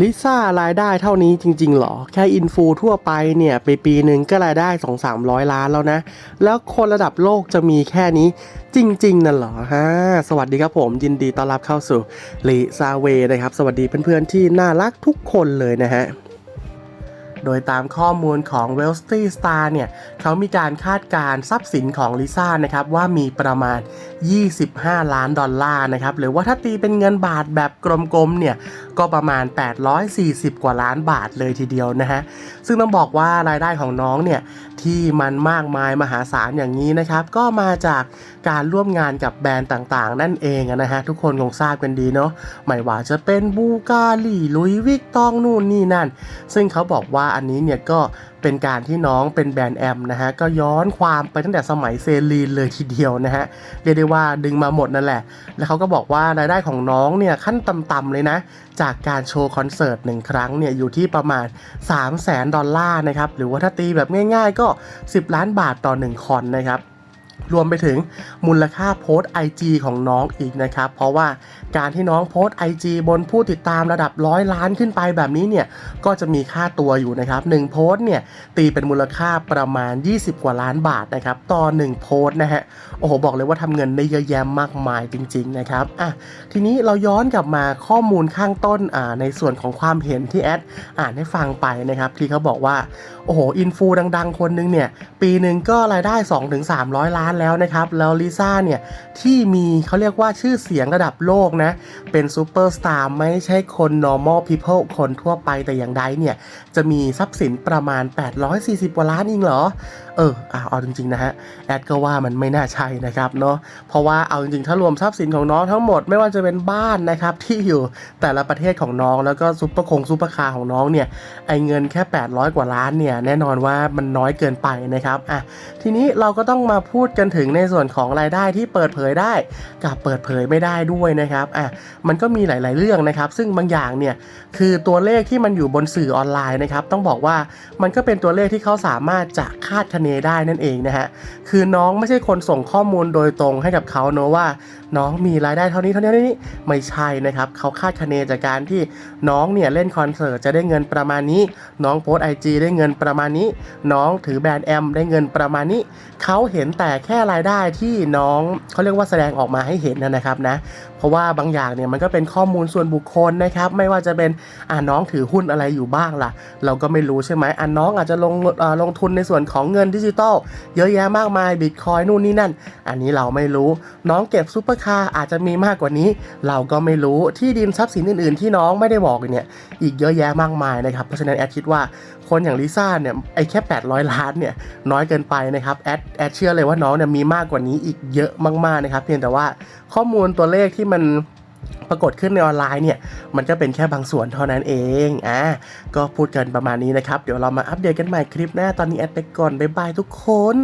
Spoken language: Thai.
ลิซ่ารายได้เท่านี้จริงๆหรอ แค่อินฟูทั่วไปเนี่ยไปปีหนึ่งก็รายได้ 2 3 0 0 ล้านแล้วนะ แล้วคนระดับโลกจะมีแค่นี้จริง ๆนั่นเหรอฮะสวัสดีครับผม ยินดีต้อนรับเข้าสู่ลิซ่าเวนะครับ สวัสดีเพื่อนๆที่น่ารักทุกคนเลยนะฮะโดยตามข้อมูลของ w e l l s t r e e Star เนี่ยเขามีการคาดการณ์ทรัพย์สินของลิซ่านะครับ ว่ามีประมาณ 25 ล้านดอลลาร์นะครับ หรือว่าถ้าตีเป็นเงินบาทแบบกลมๆเนี่ย ก็ประมาณ 840 กว่าล้านบาทเลยทีเดียวนะฮะ ซึ่งต้องบอกว่ารายได้ของน้องเนี่ยที่มันมากมายมหาศาลอย่างนี้นะครับ ก็มาจากการร่วมงานกับแบรนด์ต่างๆ นั่นเองนะฮะ ทุกคนคงทราบกันดีเนาะไม่ว่าจะเป็นบูการีลุยวิกตองนู่นนี่นั่น ซึ่งเขาบอกว่าอันนี้เนี่ยก็ เป็นการที่น้องเป็นแบรนด์แอมนะฮะก็ย้อนความไปตั้งแต่สมัยเซรีนเลยทีเดียวนะฮะเรียกได้ว่าดึงมาหมดนั่นแหละ แล้วเขาก็บอกว่ารายได้ของน้องเนี่ยขั้นต่ำๆเลยนะ จากการโชว์คอนเสิร์ตหนึ่งครั้งเนี่ยอยู่ที่ประมาณ 3 0 0แสนดอลลาร์นะครับหรือว่าถ้าตีแบบง่ายๆก็ 10 ล้านบาทต่อ1คอนนะครับ รวมไปถึงมูลค่าโพสต์ IG ของน้องอีกนะครับ เพราะว่าการที่น้องโพสต์ IG บนผู้ติดตามระดับร้อยล้านขึ้นไปแบบนี้เนี่ย ก็จะมีค่าตัวอยู่นะครับ1โพสต์เนี่ย ตีเป็นมูลค่าประมาณ 20 กว่าล้านบาทนะครับ ต่อ 1 โพสต์นะฮะ โอ้โห บอกเลยว่าทำเงินได้เยอะแยะมากมายจริง ๆ นะครับ อะ ทีนี้เราย้อนกลับมาข้อมูลข้างต้นอ่าในส่วนของความเห็นที่แอดอ่านให้ฟังไปนะครับ ที่เขาบอกว่า โอ้โห อินฟูดัง ๆ คนนึงเนี่ย ปีหนึ่งก็รายได้ 2-300 ล้านแล้วนะครับ แล้วลิซ่าเนี่ย ที่มีเขาเรียกว่าชื่อเสียงระดับโลกนะ เป็นซูเปอร์สตาร์ไม่ใช่คน normal people คนทั่วไปแต่อย่างใดเนี่ย จะมีทรัพย์สินประมาณ 840กว่าล้านเองเหรอ เอออะเอาจริง ๆ นะฮะ แอดก็ว่ามันไม่น่าใช่นะครับเนาะเพราะว่าเอาจริงๆ ถ้ารวมทรัพย์สินของน้องทั้งหมดไม่ว่าจะเป็นบ้านนะครับที่อยู่แต่ละประเทศของน้องแล้วก็ซุปเปอร์คงซุปเปอร์คาร์ของน้องเนี่ยไอเงินแค่ 800 กว่าล้านเนี่ยแน่นอนว่ามันน้อยเกินไปนะครับอะทีนี้เราก็ต้องมาพูดกันถึงในส่วนของรายได้ที่เปิดเผยได้กับเปิดเผยไม่ได้ด้วยนะครับอะมันก็มีหลาย ๆ เรื่องนะครับ ซึ่งบางอย่างเนี่ยคือตัวเลขที่มันอยู่บนสื่อออนไลน์นะครับต้องบอกว่ามันก็เป็นตัวเลขที่เขาสามารถจะคาดคะเนได้นั่นเองนะฮะคือน้องไม่ใช่คนส่งข้อมูลโดยตรงให้กับเขาเนอะว่า น้องมีรายได้เท่านี้เท่านี้นี้ไม่ใช่นะครับเขาคาดคะเนจากการที่น้องเนี่ยเล่นคอนเสิร์ตจะได้เงินประมาณนี้ น้องโพสไอจีได้เงินประมาณนี้ น้องถือแบรนด์แอมได้เงินประมาณนี้เขาเห็นแต่แค่รายได้ที่น้องเขาเรียกว่าแสดงออกมาให้เห็นนะครับนะเพราะว่าบางอย่างเนี่ยมันก็เป็นข้อมูลส่วนบุคคลนะครับ ไม่ว่าจะเป็นอ่าน้องถือหุ้นอะไรอยู่บ้างล่ะ เราก็ไม่รู้ใช่ไหมอ่าน้องอาจจะลงลงทุนในส่วนของเงินดิจิตอลเยอะแยะมากมายบิตคอยนู่นนี่นั่น อันนี้เราไม่รู้ น้องเก็บซูเปอร์คาร์อาจจะมีมากกว่านี้ เราก็ไม่รู้ที่ดินทรัพย์สินอื่น ๆ ที่น้องไม่ได้บอกเนี่ยอีกเยอะแยะมากมายนะครับเพราะฉะนั้นแอดคิดว่าคนอย่างลิซ่าเนี่ยไอ้แค่ 800 ล้านเนี่ยน้อยเกินไปนะครับแอดแอดเชื่อเลยว่าน้องเนี่ยมีมากกว่านี้อีกเยอะมากๆนะครับ เพียงแต่ว่าข้อมูลตัวเลขที่มันปรากฏขึ้นในออนไลน์เนี่ย มันก็เป็นแค่บางส่วนเท่านั้นเอง อะก็พูดกันประมาณนี้นะครับ เดี๋ยวเรามาอัปเดตกันใหม่คลิปหน้า ตอนนี้แอดไปก่อน บ๊ายบายทุกคน